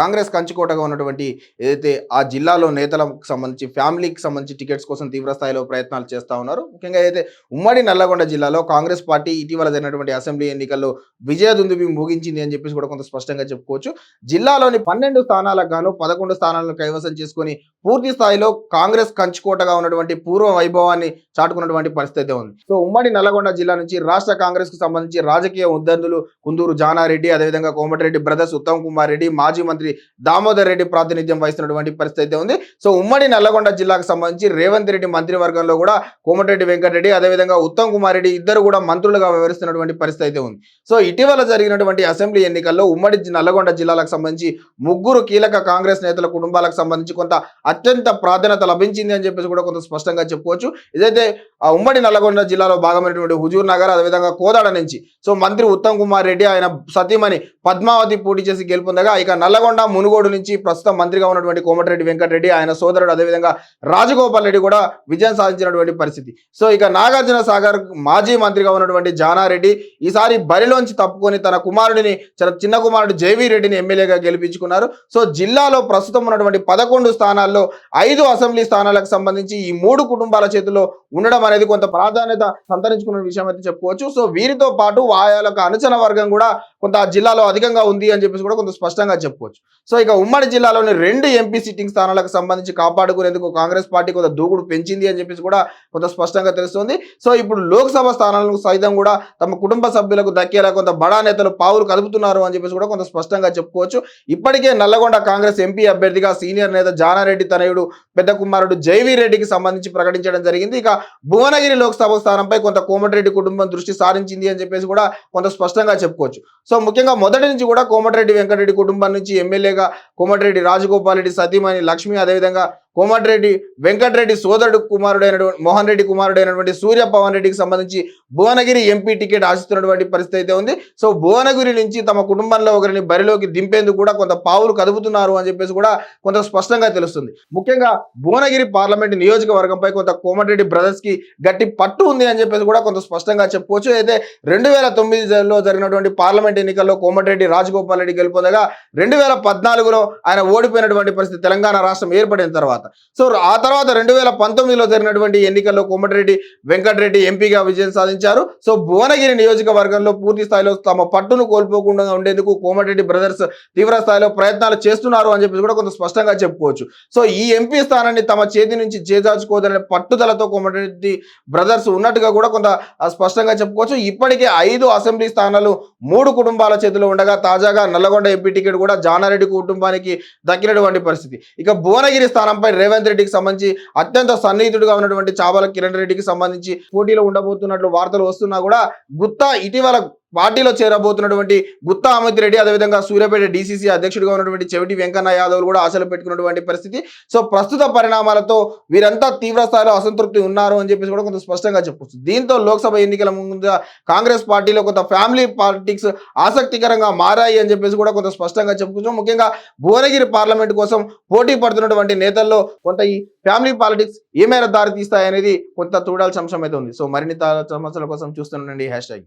కాంగ్రెస్ కంచుకోటగా ఉన్నటువంటి ఏదైతే ఆ జిల్లాలో నేతలకు సంబంధించి ఫ్యామిలీకి సంబంధించి టికెట్స్ కోసం తీవ్ర స్థాయిలో ప్రయత్నాలు చేస్తా ఉన్నారు. ముఖ్యంగా అయితే ఉమ్మడి నల్లగొండ జిల్లాలో కాంగ్రెస్ పార్టీ ఇటీవల జరిగినటువంటి అసెంబ్లీ ఎన్నికల్లో విజయ దుందుబి ముగించింది అని చెప్పేసి కూడా కొంత స్పష్టంగా చెప్పుకోవచ్చు. జిల్లాలోని పన్నెండు స్థానాలకు గాను పదకొండు స్థానాలను కైవసం చేసుకొని పూర్తి స్థాయిలో కాంగ్రెస్ కంచుకోటగా ఉన్నటువంటి పూర్వ వైభవాన్ని చాటుకున్నటువంటి పరిస్థితి అయితే ఉంది. సో ఉమ్మడి నల్లగొండ జిల్లా నుంచి రాష్ట్ర కాంగ్రెస్కు సంబంధించి రాజకీయ ఉద్దర్ధులు కుందూరు జానారెడ్డి అదేవిధంగా కోమటిరెడ్డి బ్రదర్స్ ఉత్తమ్ కుమార్ రెడ్డి మాజీ మంత్రి దామోదర్ రెడ్డి ప్రాతినిధ్యం వహిస్తున్నటువంటి పరిస్థితి అయితే ఉంది. సో ఉమ్మడి నల్లగొండ జిల్లాకు సంబంధించి రేవంత్ రెడ్డి మంత్రివర్గంలో కూడా కోమటిరెడ్డి వెంకటరెడ్డి అదేవిధంగా ఉత్తమ్ కుమార్ రెడ్డి ఇద్దరు కూడా మంత్రులుగా వ్యవహరిస్తున్నటువంటి పరిస్థితి అయితే ఉంది. సో ఇటీవల జరిగినటువంటి అసెంబ్లీ ఎన్నికల్లో ఉమ్మడి నల్లగొండ జిల్లాలకు సంబంధించి ముగ్గురు కీలక కాంగ్రెస్ నేతల కుటుంబాలకు సంబంధించి కొంత అత్యంత ప్రాధాన్యత లభించింది అని చెప్పేసి కూడా కొంత స్పష్టంగా చెప్పుకోవచ్చు. ఇదైతే ఆ ఉమ్మడి నల్లగొండ జిల్లాలో భాగమైనటువంటి హుజూర్ నగర్ అదేవిధంగా కోదాడ నుంచి. సో మంత్రి ఉత్తమ్ కుమార్ రెడ్డి ఆయన సతీమణి పద్మావతి పోటీ చేసి గెలుపొందగా ఇక నల్లగొండ మునుగోడు నుంచి ప్రస్తుతం మంత్రిగా ఉన్నటువంటి కోమటిరెడ్డి వెంకటరెడ్డి ఆయన సోదరుడు అదేవిధంగా రాజగోపాల్ రెడ్డి కూడా విజయం సాధించినటువంటి పరిస్థితి. సో ఇక నాగార్జున సాగర్ మాజీ మంత్రిగా ఉన్నటువంటి జానారెడ్డి ఈసారి బరిలోంచి తప్పుకొని తన కుమారుడిని చిన్న కుమారుడు జేవీ రెడ్డిని ఎమ్మెల్యేగా గెలిపించుకున్నారు. సో జిల్లాలో ప్రస్తుతం ఉన్నటువంటి పదకొండు స్థానాల్లో ఐదు అసెంబ్లీ స్థానాలకు సంబంధించి ఈ మూడు కుటుంబాల చేతిలో ఉండడం అనేది కొంత ప్రాధాన్యత సంతరించుకున్న విషయం అయితే చెప్పుకోవచ్చు. సో వీరితో పాటు వాయాల యొక్క అనుచన వర్గం కూడా కొంత ఆ జిల్లాలో అధికంగా ఉంది అని చెప్పేసి కూడా కొంత స్పష్టంగా చెప్పుకోవచ్చు. సో ఇక ఉమ్మడి జిల్లాలోని రెండు ఎంపీ సిట్టింగ్ స్థానాలకు సంబంధించి కాపాడుకునేందుకు కాంగ్రెస్ పార్టీ కొంత దూకుడు పెంచింది అని చెప్పేసి కూడా కొంత స్పష్టంగా తెలుస్తుంది. సో ఇప్పుడు లోక్సభ స్థానాలకు సైతం కూడా తమ కుటుంబ సభ్యులకు దక్కేలా కొంత బడా నేతలు పావులు కదుపుతున్నారు అని చెప్పేసి కూడా కొంత స్పష్టంగా చెప్పుకోవచ్చు. ఇప్పటికే నల్లగొండ కాంగ్రెస్ ఎంపీ అభ్యర్థిగా సీనియర్ నేత జానారెడ్డి తనయుడు పెద్ద కుమారుడు జైవీ రెడ్డికి సంబంధించి ప్రకటించడం జరిగింది. ఇక భువనగిరి లోక్సభ స్థానంపై కొంత కోమటిరెడ్డి కుటుంబం దృష్టి సారించింది అని చెప్పేసి కూడా కొంత స్పష్టంగా చెప్పుకోవచ్చు. సో ముఖ్యంగా మొదటి నుంచి కూడా కోమటిరెడ్డి వెంకటరెడ్డి కుటుంబం నుంచి ఎమ్మెల్యేగా కోమటిరెడ్డి రాజగోపాల్ రెడ్డి సతీమణి లక్ష్మి అదేవిధంగా కోమటిరెడ్డి వెంకటరెడ్డి సోదరుడు కుమారుడైనటువంటి మోహన్ రెడ్డి కుమారుడైనటువంటి సూర్య పవన్ రెడ్డికి సంబంధించి భువనగిరి ఎంపీ టికెట్ ఆశిస్తున్నటువంటి పరిస్థితి అయితే ఉంది. సో భువనగిరి నుంచి తమ కుటుంబంలో ఒకరిని బరిలోకి దింపేందుకు కూడా కొంత పావులు కదుపుతున్నారు అని చెప్పేసి కూడా కొంత స్పష్టంగా తెలుస్తుంది. ముఖ్యంగా భువనగిరి పార్లమెంట్ నియోజకవర్గంపై కొంత కోమటిరెడ్డి బ్రదర్స్కి గట్టి పట్టు ఉంది అని చెప్పేసి కూడా కొంత స్పష్టంగా చెప్పుకోవచ్చు అయితే రెండు వేల తొమ్మిదిలో జరిగినటువంటి పార్లమెంట్ ఎన్నికల్లో కోమటిరెడ్డి రాజగోపాల్ రెడ్డి గెలుపొందగా రెండు వేల పద్నాలుగులో ఆయన ఓడిపోయినటువంటి పరిస్థితి తెలంగాణ రాష్ట్రం ఏర్పడిన తర్వాత సో ఆ తర్వాత రెండు వేల పంతొమ్మిదిలో జరిగినటువంటి ఎన్నికల్లో కోమటిరెడ్డి వెంకటరెడ్డి ఎంపీగా విజయం సాధించారు. సో భువనగిరి నియోజకవర్గంలో పూర్తి స్థాయిలో తమ పట్టును కోల్పోకుండా ఉండేందుకు కోమటిరెడ్డి బ్రదర్స్ తీవ్ర స్థాయిలో ప్రయత్నాలు చేస్తున్నారు అని చెప్పేసి కూడా కొంత స్పష్టంగా చెప్పుకోవచ్చు. సో ఈ ఎంపీ స్థానాన్ని తమ చేతి నుంచి చేజార్చుకోదనే పట్టుదలతో కోమటిరెడ్డి బ్రదర్స్ ఉన్నట్టుగా కూడా కొంత స్పష్టంగా చెప్పుకోవచ్చు. ఇప్పటికే ఐదు అసెంబ్లీ స్థానాలు మూడు కుటుంబాల చేతిలో ఉండగా తాజాగా నల్లగొండ ఎంపీ టికెట్ కూడా జానారెడ్డి కుటుంబానికి దక్కినటువంటి పరిస్థితి. ఇక భువనగిరి స్థానంపై రేవంత్ రెడ్డికి సంబంధించి అత్యంత సన్నిహితుడిగా ఉన్నటువంటి చాబల కిరణ్ రెడ్డికి సంబంధించి పోటీలో ఉండబోతున్నట్లు వార్తలు వస్తున్నా కూడా గుత్తా ఇటీవల పార్టీలో చేరబోతున్నటువంటి గుత్తా అమిత్ రెడ్డి అదేవిధంగా సూర్యాపేట డీసీసీ అధ్యక్షుడిగా ఉన్నటువంటి చెవిటి వెంకన్న యాదవ్ కూడా ఆశలు పెట్టుకున్నటువంటి పరిస్థితి. సో ప్రస్తుత పరిణామాలతో వీరంతా తీవ్ర స్థాయిలో అసంతృప్తి ఉన్నారు అని చెప్పేసి కూడా కొంత స్పష్టంగా చెప్పొచ్చు. దీంతో లోక్సభ ఎన్నికల ముందు కాంగ్రెస్ పార్టీలో కొంత ఫ్యామిలీ పాలిటిక్స్ ఆసక్తికరంగా మారాయి అని చెప్పేసి కూడా కొంత స్పష్టంగా చెప్పుకోవచ్చు. ముఖ్యంగా భువనగిరి పార్లమెంట్ కోసం పోటీ పడుతున్నటువంటి నేతల్లో కొంత ఈ ఫ్యామిలీ పాలిటిక్స్ ఏ మేర దారి తీస్తాయనేది కొంత చూడాల్సిన అంశం అయితే ఉంది. సో మరిన్ని సమస్యల కోసం చూస్తుండండి హ్యాష్ ట్యాగ్.